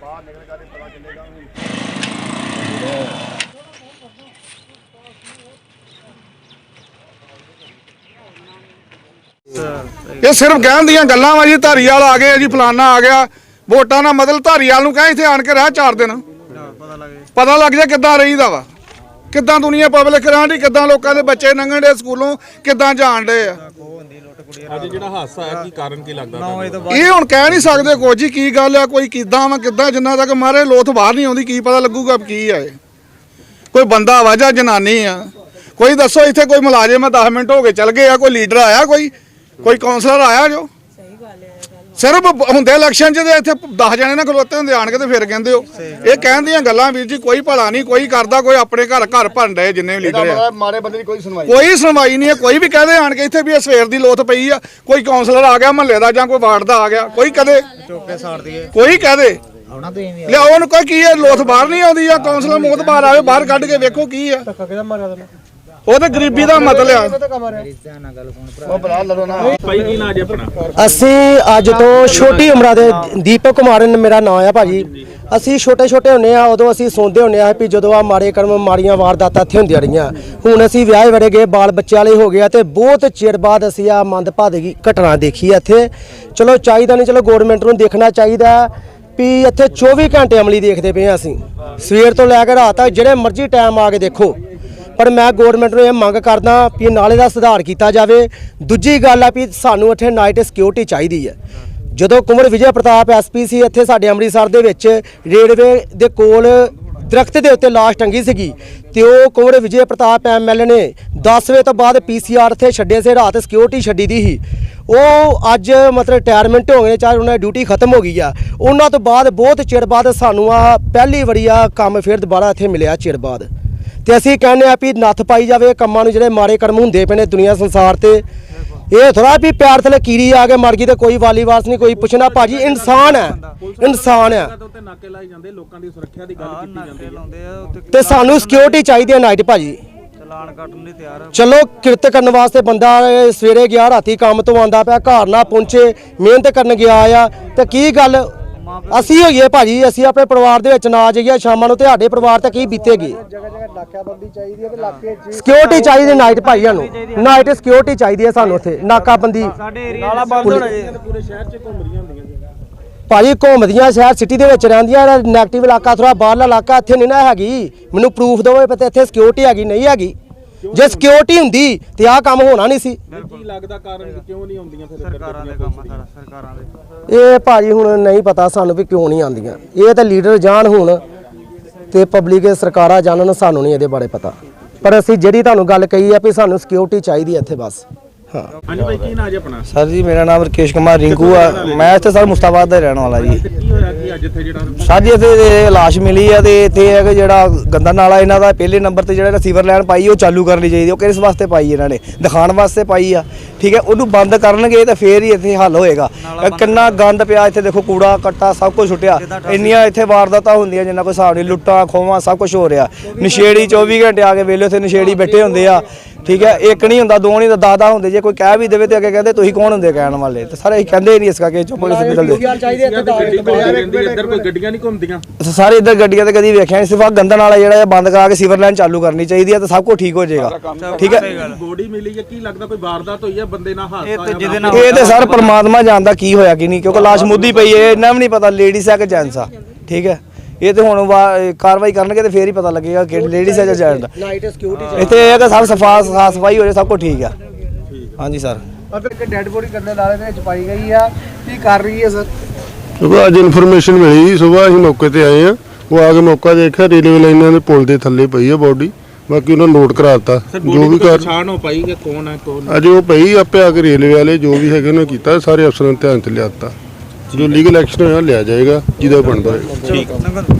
ਬਾਹਰ ਨਿਕਲ ਕੇ ਪਤਾ ਚੱਲੇਗਾ ਇਹ ਸਿਰਫ ਕਹਿਣ ਦੀਆਂ ਗੱਲਾਂ ਵਾ ਜੀ, ਧਾਰੀਵਾਲ ਆ ਗਏ ਜੀ, ਫਲਾਨਾ ਆ ਗਿਆ। ਵੋਟਾਂ ਨਾਲ ਮਤਲਬ ਧਾਰੀਵਾਲ ਨੂੰ ਕਹੇ ਇੱਥੇ ਆਣ ਕੇ ਰਹਿ ਚਾਰ ਦਿਨ। ਪਤਾ ਲੱਗ ਜਾ ਕਿੱਦਾਂ ਰਹੀਦਾ ਵਾ। ਕਿੱਦਾਂ ਦੁਨੀਆ ਪਬਲਿਕ ਰਹਿਣ ਕਿੱਦਾਂ ਲੋਕਾਂ ਦੇ ਬੱਚੇ ਲੰਘਣ ਦੇ ਸਕੂਲੋਂ ਕਿੱਦਾਂ ਜਾਣ ਡੇ ਆ। ਅੱਜ ਜਿਹੜਾ ਹਾਦਸਾ ਹੈ ਕੀ ਕਾਰਨ ਕੀ ਲੱਗਦਾ ਤੁਹਾਨੂੰ? ਇਹ ਹੁਣ ਕਹਿ ਨਹੀਂ ਸਕਦੇ ਕੁਝ ਜੀ ਕੀ ਗੱਲ ਆ ਕੋਈ ਕਿੱਦਾਂ ਵਾ ਕਿੱਦਾਂ ਜਿੰਨਾ ਤੱਕ ਮਾਰੇ ਲੋਥ ਬਾਹਰ ਨਹੀਂ ਆਉਂਦੀ ਕੀ ਪਤਾ ਲੱਗੂਗਾ ਕੀ ਆ ਇਹ। ਕੋਈ ਬੰਦਾ ਵਾ ਜਾਂ ਜਨਾਨੀ ਆ। ਕੋਈ ਦੱਸੋ ਇੱਥੇ ਕੋਈ ਮੁਲਾਜ਼ਮ ਆ 10 ਮਿੰਟ ਹੋ ਗਏ ਚੱਲ ਗਏ ਆ ਕੋਈ ਲੀਡਰ ਆਇਆ ਕੋਈ? ਕੋਈ ਕਾਉਂਸਲਰ ਆਇਆ ਜੋ? ਸਿਰਫ ਹੁੰਦੇ ਇਲੈਕਸ਼ਨ ਤੇ ਇੱਥੇ 10 ਜਣੇ ਨਾ ਖਲੋਤੇ ਹੁੰਦੇ ਆਣ ਕੇ ਤੇ ਫਿਰ ਕਹਿੰਦੇ ਹੋ। ਇਹ ਕਹਿਣ ਦੀਆਂ ਗੱਲਾਂ ਵੀਰ ਜੀ ਕੋਈ ਭਲਾ ਨਹੀਂ ਕੋਈ ਕਰਦਾ ਕੋਈ ਆਪਣੇ ਘਰ ਘਰ ਭੰਨ ਡਏ ਜਿੰਨੇ ਵੀ ਲੀਡਰ ਆ। ਮਾਰੇ ਬੰਦੇ ਦੀ ਕੋਈ ਸੁਣਵਾਈ ਕੋਈ ਸੁਣਵਾਈ ਨਹੀਂ ਹੈ ਕੋਈ ਵੀ ਕਹਦੇ ਆਣ ਕੇ ਇੱਥੇ ਵੀ ਇਹ ਸਵੇਰ ਦੀ ਲੋਥ ਪਈ ਆ ਕੋਈ ਕਾਉਂਸਲਰ ਆ ਗਿਆ ਮਹੱਲੇ ਦਾ ਜਾਂ ਕੋਈ ਵਾਰਡ ਦਾ ਆ ਗਿਆ ਕੋਈ ਕਦੇ ਕੋਈ ਕਹਦੇ। ਲਿਆ ਉਹਨੂੰ ਕੋਈ ਕੀ ਹੈ ਲੋਥ ਬਾਹਰ ਨਹੀਂ ਆਉਂਦੀ ਆ ਕਾਉਂਸਲਰ ਮੋਤ ਬਾਹਰ ਆਵੇ ਬਾਹਰ ਕੱਢ ਕੇ ਵੇਖੋ ਕੀ ਆ। ਉਹ ਤੇ ਗਰੀਬੀ ਦਾ ਮਤਲਬ ਆ। ਉਹ ਬਲਾ ਲੜੋ ਨਾ। ਭਾਈ ਕੀ ਨਾਂ ਜੀ ਆਪਣਾ? ਅਸੀਂ ਅੱਜ ਤੋਂ ਛੋਟੀ ਉਮਰਾਂ ਦੇ ਦੀਪਕ ਕੁਮਾਰ ਨ- ਮੇਰਾ ਨਾਮ ਆ ਭਾਜੀ। ਅਸੀਂ ਛੋਟੇ ਛੋਟੇ ਹੁੰਨੇ ਆ ਉਦੋਂ ਅਸੀਂ ਸੌਂਦੇ ਹੁੰਨੇ ਆ ਵੀ ਜਦੋਂ ਆ ਮਾੜੇ ਕਰਮ ਮਾੜੀਆਂ ਵਾਰਦਾਤਾਂ ਇੱਥੇ ਹੁੰਦੀਆਂ ਰਹੀਆਂ। ਹੁਣ ਅਸੀਂ ਵਿਆਹ ਵੜੇ ਗਏ ਬਾਲ ਬੱਚੇ ਵਾਲੇ ਹੋ ਗਏ ਆ ਤੇ ਬਹੁਤ ਚਿਰ ਬਾਅਦ ਅਸੀਂ ਆ ਮੰਦਭਾਗੀ ਘਟਨਾ ਦੇਖੀ ਆ ਇੱਥੇ। ਚਲੋ ਚਾਹੀਦਾ ਨਹੀਂ ਚਲੋ ਗਵਰਨਮੈਂਟ ਨੂੰ ਦੇਖਣਾ ਚਾਹੀਦਾ ਵੀ ਇੱਥੇ 24 ਘੰਟੇ ਅਮਲੀ ਦੇਖਦੇ ਪਏ ਆ ਅਸੀਂ। ਸਵੇਰ ਤੋਂ ਲੈ ਕੇ ਰਾਤ ਤੱਕ ਜਿਹੜੇ ਮਰਜ਼ੀ ਟਾਈਮ ਆ ਕੇ ਦੇਖੋ। ਪਰ ਮੈਂ ਗਵਰਨਮੈਂਟ ਨੂੰ ਇਹ ਮੰਗ ਕਰਦਾ ਵੀ ਨਾਲੇ ਦਾ ਸੁਧਾਰ ਕੀਤਾ ਜਾਵੇ। ਦੂਜੀ ਗੱਲ ਆ ਵੀ ਸਾਨੂੰ ਇੱਥੇ ਨਾਈਟ ਸਿਕਿਉਰਿਟੀ ਚਾਹੀਦੀ ਹੈ। ਜਦੋਂ ਕੁੰਵਰ ਵਿਜੇ ਪ੍ਰਤਾਪ ਐਸਪੀ ਸੀ ਇੱਥੇ ਸਾਡੇ ਅੰਮ੍ਰਿਤਸਰ ਦੇ ਵਿੱਚ ਰੇਲਵੇ ਦੇ ਕੋਲ ਦਰਖਤ ਦੇ ਉੱਤੇ ਲਾਸ਼ ਟੰਗੀ ਸੀਗੀ ਤੇ ਉਹ ਕੁੰਵਰ ਵਿਜੇ ਪ੍ਰਤਾਪ ਐਮਐਲਏ ਨੇ 10 ਵਜੇ ਤੋਂ ਬਾਅਦ ਪੀਸੀਆਰ ਇੱਥੇ ਛੱਡੇ ਸੀ, ਰਾਤ ਸਿਕਿਉਰਿਟੀ ਛੱਡੀ ਦੀ ਸੀ। ਉਹ ਅੱਜ ਮਤਲਬ ਰਿਟਾਇਰਮੈਂਟ ਹੋ ਗਏ, ਚਾਹੇ ਉਹਨਾਂ ਦੀ ਡਿਊਟੀ ਖਤਮ ਹੋ ਗਈ ਆ। ਉਹਨਾਂ ਤੋਂ ਬਾਅਦ ਬਹੁਤ ਚਿਰ ਬਾਅਦ ਸਾਨੂੰ ਆ ਪਹਿਲੀ ਵਾਰੀ ਆ ਕੰਮ ਫਿਰ ਦੁਬਾਰਾ ਇੱਥੇ ਮਿਲਿਆ ਚਿਰ ਬਾਅਦ। ਤੇ ਅਸੀਂ ਕਹਿੰਦੇ ਆ ਵੀ ਨੱਥ ਪਾਈ ਜਾਵੇ ਕੰਮਾਂ ਨੂੰ ਜਿਹੜੇ ਮਾੜੇ ਕਰਮ ਹੁੰਦੇ ਪਏ ਨੇ ਦੁਨੀਆ ਸੰਸਾਰ ਤੇ। ਇਹ ਥੋੜਾ ਵੀ ਪਿਆਰ ਥਲੇ ਕੀੜੀ ਆ ਕੇ ਮਰ ਗਈ ਤੇ ਕੋਈ ਵਾਲੀ ਵਾਸ ਨਹੀਂ ਕੋਈ ਪੁੱਛਣਾ ਭਾਜੀ ਇਨਸਾਨ ਹੈ ਇਨਸਾਨ ਹੈ। ਉੱਤੇ ਨਾਕੇ ਲਾਏ ਜਾਂਦੇ ਲੋਕਾਂ ਦੀ ਸੁਰੱਖਿਆ ਦੀ ਗੱਲ ਕੀਤੀ ਜਾਂਦੀ ਹੈ ਤੇ ਸਾਨੂੰ ਸਿਕਿਉਰਿਟੀ ਚਾਹੀਦੀ ਹੈ ਨਾਈਟ ਭਾਜੀ। ਚਲਾਨ ਕੱਟਣ ਲਈ ਤਿਆਰ ਆ। ਚਲੋ ਕਿਰਤ ਕਰਨ ਵਾਸਤੇ ਬੰਦਾ ਸਵੇਰੇ ਗਿਆ ਰਾਤੀ ਕੰਮ ਤੋਂ ਆਂਦਾ ਪਿਆ ਘਰ ਨਾ ਪਹੁੰਚੇ ਮਿਹਨਤ ਕਰਨ ਗਿਆ ਆ। ਤੇ ਕੀ ਗੱਲ ਅਸੀਂ ਹੋਈਏ ਭਾਜੀ ਅਸੀਂ ਆਪਣੇ ਪਰਿਵਾਰ ਦੇ ਵਿੱਚ ਨਾ ਜਾਈਏ ਸ਼ਾਮਾਂ ਨੂੰ ਤੇ ਸਾਡੇ ਪਰਿਵਾਰ ਤੇ ਕੀ ਬੀਤੇਗੀ? ਜਗ੍ਹਾ ਜਗ੍ਹਾ ਨਾਕਾਬੰਦੀ ਚਾਹੀਦੀ ਹੈ ਤੇ ਇਲਾਕੇ 'ਚ ਸਿਕਿਉਰਿਟੀ ਚਾਹੀਦੀ ਨਾਈਟ ਭਾਈ ਸਾਨੂੰ। ਨਾਈਟ ਸਿਕਿਉਰਿਟੀ ਚਾਹੀਦੀ ਹੈ ਸਾਨੂੰ ਉੱਥੇ। ਨਾਕਾਬੰਦੀ। ਸਾਡੇ ਏਰੀਆ ਨਾਲਾ ਬੰਦ ਹੋਣਾ ਜੀ ਪੂਰੇ ਸ਼ਹਿਰ 'ਚ ਘੁੰਮ ਰਹੀਆਂ ਹੁੰਦੀਆਂ ਜੀ ਭਾਜੀ ਘੁੰਮਦੀਆਂ ਸ਼ਹਿਰ ਸਿਟੀ ਦੇ ਵਿੱਚ ਰਹਿੰਦੀਆਂ ਨੈਗੇਟਿਵ ਇਲਾਕਾ ਥੋੜਾ ਬਾਹਰਲਾ ਇਲਾਕਾ ਇੱਥੇ ਨਹੀਂ ਨਾ ਹੈਗੀ। ਮੈਨੂੰ ਪ੍ਰੂਫ ਦਿਓ ਪਤਾ ਇੱਥੇ ਸਿਕਿਉਰਿਟੀ ਹੈਗੀ ਨਹੀਂ ਹੈਗੀ। ਜੇ ਸਿਕਿਉਰਿਟੀ ਹੁੰਦੀ? ਤੇ ਆਹ ਕੰਮ ਹੋਣਾ ਨਹੀਂ ਸੀ। ਕੀ ਲੱਗਦਾ ਕਾਰਨ ਕਿ ਕਿਉਂ ਨਹੀਂ ਆਉਂਦੀਆਂ ਫਿਰ ਸਰਕਾਰਾਂ ਦੇ ਕੰਮ ਆ ਸਾਰਾ ਸਰਕਾਰਾਂ ਦੇ। ਇਹ ਭਾਜੀ ਹੁਣ ਨਹੀਂ ਪਤਾ ਸਾਨੂੰ ਵੀ ਕਿਉਂ ਨਹੀਂ ਆਉਂਦੀਆਂ। ਇਹ ਤਾਂ ਲੀਡਰ ਜਾਣ ਹੁਣ ਤੇ ਪਬਲਿਕ ਸਰਕਾਰਾਂ ਜਾਣਨ ਸਾਨੂੰ ਨਹੀਂ ਇਹਦੇ ਬਾਰੇ ਪਤਾ। ਪਰ ਅਸੀਂ ਜਿਹੜੀ ਤੁਹਾਨੂੰ ਗੱਲ ਕਹੀ ਆ ਵੀ ਸਾਨੂੰ ਸਿਕਿਉਰਿਟੀ ਚਾਹੀਦੀ ਹੈ ਇੱਥੇ ਬਸ। ਹਾਂ। ਹਾਂਜੀ ਭਾਈ ਕੀ ਨਾਂ ਜੀ ਆਪਣਾ? ਸਰ ਜੀ ਮੇਰਾ ਨਾਮ ਰਕੇਸ਼ ਕੁਮਾਰ ਰਿੰਕੂ ਆ। ਮੈਂ ਇੱਥੇ ਸਰ ਮੁਸਤਾਬਾਦ ਦਾ ਰਹਿਣ ਵਾਲਾ ਜੀ। ਤੇ ਕੀ ਹੋਇਆ ਕਿ ਅੱਜ ਇੱਥੇ ਜਿਹੜਾ ਸਰ ਜੀ ਇੱਥੇ ਇਹ ਲਾਸ਼ ਮਿਲੀ ਆ ਤੇ ਇੱਥੇ ਹੈ ਕਿ ਜਿਹੜਾ ਗੰਦਾ ਨਾਲਾ ਇਹਨਾਂ ਦਾ ਪਹਿਲੇ ਨੰਬਰ ਤੇ ਜਿਹੜਾ ਰਿਸੀਵਰ ਲਾਈਨ ਪਾਈ ਉਹ ਚਾਲੂ ਕਰਨੀ ਚਾਹੀਦੀ ਉਹ ਕਿਸ ਵਾਸਤੇ ਪਾਈ ਇਹਨਾਂ ਨੇ? ਦਿਖਾਉਣ ਵਾਸਤੇ ਪਾਈ ਆ। ਠੀਕ ਹੈ ਉਹਨੂੰ ਬੰਦ ਕਰਨਗੇ ਤਾਂ ਫੇਰ ਹੀ ਇੱਥੇ ਹੱਲ ਹੋਏਗਾ। ਕਿੰਨਾ ਗੰਦ ਪਿਆ ਇੱਥੇ ਦੇਖੋ ਕੂੜਾ ਕੱਟਾ ਸਭ ਕੁਝ ਛੁੱਟਿਆ ਇੰਨੀਆਂ ਇੱਥੇ ਵਾਰਦਾਤਾਂ ਹੁੰਦੀਆਂ ਜਿੰਨਾ ਕੋਈ ਹਿਸਾਬ ਨਹੀਂ ਲੁੱਟਾਂ ਖੋਵਾਂ ਸਭ ਕੁਝ ਹੋ ਰਿਹਾ। ਨਸ਼ੇੜੀ 24 ਘੰਟੇ ਆ ਕੇ ਵੇਲੇ ਉੱਥੇ ਨਸ਼ੇੜੀ ਬੈਠੇ ਹੁੰਦੇ ਆ। ਠੀਕ ਹੈ ਇੱਕ ਨਹੀਂ ਹੁੰਦਾ ਦੋ ਨਹੀਂ ਹੁੰਦਾ 10 ਹੁੰਦੇ। ਜੇ ਕੋਈ ਕਹਿ ਵੀ ਦੇਵੇ ਤੇ ਅੱਗੇ ਕਹਿੰਦੇ ਤੁਸੀਂ ਕੌਣ ਹੁੰਦੇ ਕਹਿਣ ਵਾਲੇ? ਤੇ ਸਾਰੇ ਅਸੀਂ ਕਹਿੰਦੇ ਹੀ ਨਹੀਂ ਇਸ ਕਰਕੇ ਚੁੱਪ ਕੇ ਨਿਕਲਦੇ ਇੱਧਰ ਕੋਈ ਗੱਡੀਆਂ ਨਹੀਂ ਘੁੰਮਦੀਆਂ? ਸਾਰੇ ਇੱਧਰ ਗੱਡੀਆਂ ਤੇ ਕਦੀ ਵੇਖਿਆ ਨਹੀਂ ਸਿਰਫ ਆਹ ਗੰਦਾ ਨਾਲਾ ਜਿਹੜਾ ਇਹ ਬੰਦ ਕਰਾ ਕੇ ਸੀਵਰ ਲਾਈਨ ਚਾਲੂ ਕਰਨੀ ਚਾਹੀਦੀ ਹੈ ਤੇ ਸਭ ਕੁਝ ਠੀਕ ਹੋ ਜਾਏਗਾ। ਠੀਕ ਹੈ? ਬੋਡੀ ਮਿਲੀ ਹੈ ਕੀ ਲੱਗਦਾ ਕੋਈ ਵਾਰਦਾਤ ਹੋਈ ਹੈ ਬੰਦੇ ਨਾਲ ਹਾਦਸਾ ਇਹ ਤੇ ਸਰ ਪਰਮਾਤਮਾ ਜਾਣਦਾ ਕੀ ਹੋਇਆ ਕੀ ਨਹੀਂ ਕਿਉਂਕਿ ਲਾਸ਼ ਮੁੱਦੀ ਪਈ ਹੈ ਇਹਨਾਂ ਵੀ ਨਹੀਂ ਪਤਾ ਲੇਡੀਜ਼ ਹੈ ਕਿ ਜੈਂਟਸ ਆ। ਠੀਕ ਹੈ? ਇਹ ਤੇ ਹੁਣ ਵਾ- ਕਾਰਵਾਈ ਕਰਨਗੇ ਤੇ ਫੇਰ ਹੀ ਪਤਾ ਲੱਗੇਗਾ ਕਿ ਲੇਡੀਜ਼ ਹੈ ਜਾਂ ਜੈਂਟਸ ਆ। ਨਾਈਟ ਸਿਕਿਉਰਿਟੀ ਇੱਥੇ ਇਹ ਹੈ ਕਿ ਸਭ ਸਫਾ ਸਾਫ਼ ਸਫ਼ਾਈ ਹੋ ਜਾਏ ਸਭ ਕੁਝ ਠੀਕ ਆ। ਹਾਂਜੀ ਸਰ। ਅਗਰ ਇੱਕ ਡੈੱਡ ਬੋਡੀ ਕੰਦੇ ਨਾਲੇ ਦੇ ਵਿੱਚ ਪਾਈ ਗਈ ਆ। ਕੀ ਕਰ ਰਹੀ ਹੈ ਸਰ? ਸੁਬਾ ਅੱਜ ਇਨਫੋਰਮੇਸ਼ਨ ਮਿਲੀ ਸਵੇਰ ਅਸੀਂ ਮੌਕੇ ਤੇ ਆਏ ਆ। ਉਹ ਆ ਕੇ ਮੌਕਾ ਦੇਖਿਆ ਰੇਲਵੇ ਲਾਈਨਾਂ ਦੇ ਪੁਲ ਦੇ ਥੱਲੇ ਪਈ ਆ ਬੋਡੀ ਬਾਕੀ ਉਹਨਾਂ ਨੋਟ ਕਰਾਤਾ। ਜੋ ਵੀ ਕਰ ਪਛਾਣ ਹੋ ਪਾਈ ਕਿ ਕੌਣ ਹੈ ਕੌਣ ਅਜੇ ਉਹ ਪਈ ਆਪੇ ਆ ਕੇ ਰੇਲਵੇ ਵਾਲੇ ਜੋ ਵੀ ਹੈਗੇ ਉਹਨਾਂ ਕੀਤਾ ਸਾਰੇ ਅਫਸਰਾਂ ਨੇ ਧਿਆਨ ਤੇ ਲਿਆਤਾ। ਜੋ ਲੀਗਲ ਐਕਸ਼ਨ ਹੋਇਆ ਲਿਆ ਜਾਏਗਾ ਜਿਹਦਾ ਬਣਦਾ ਹੈ।